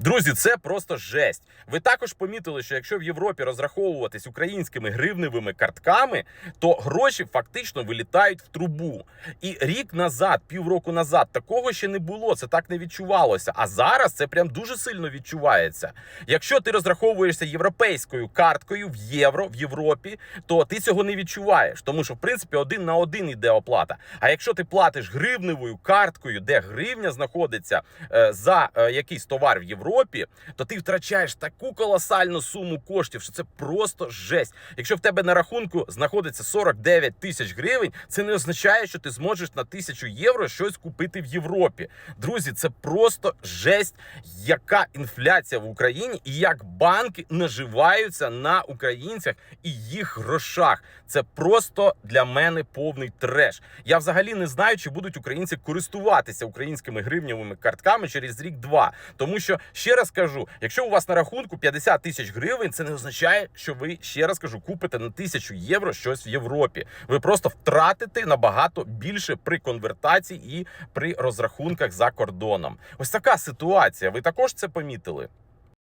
Друзі, це просто жесть. Ви також помітили, що якщо в Європі розраховуватись українськими гривневими картками, то гроші фактично вилітають в трубу. І рік назад, півроку назад, такого ще не було. Це так не відчувалося. А зараз це прям дуже сильно відчувається. Якщо ти розраховуєшся європейською карткою в євро в Європі, то ти цього не відчуваєш, тому що в принципі один на один іде оплата. А якщо ти платиш гривневою карткою, де гривня знаходиться е, за е, якийсь товар в Європі, то ти втрачаєш таку колосальну суму коштів, що це просто жесть. Якщо в тебе на рахунку знаходиться 49 тисяч гривень, це не означає, що ти зможеш на тисячу євро щось купити в Європі. Друзі, це просто жесть, яка інфляція в Україні і як банки наживаються на українцях і їх грошах. Це просто для мене повний треш. Я взагалі не знаю, чи будуть українці користуватися українськими гривневими картками через рік-два. Тому що ще раз кажу: якщо у вас на рахунку 50 тисяч гривень, це не означає, що ви ще раз кажу, купите на тисячу євро щось в Європі. Ви просто втратите набагато більше при конвертації і при розрахунках за кордоном. Ось така ситуація. Ви також це помітили?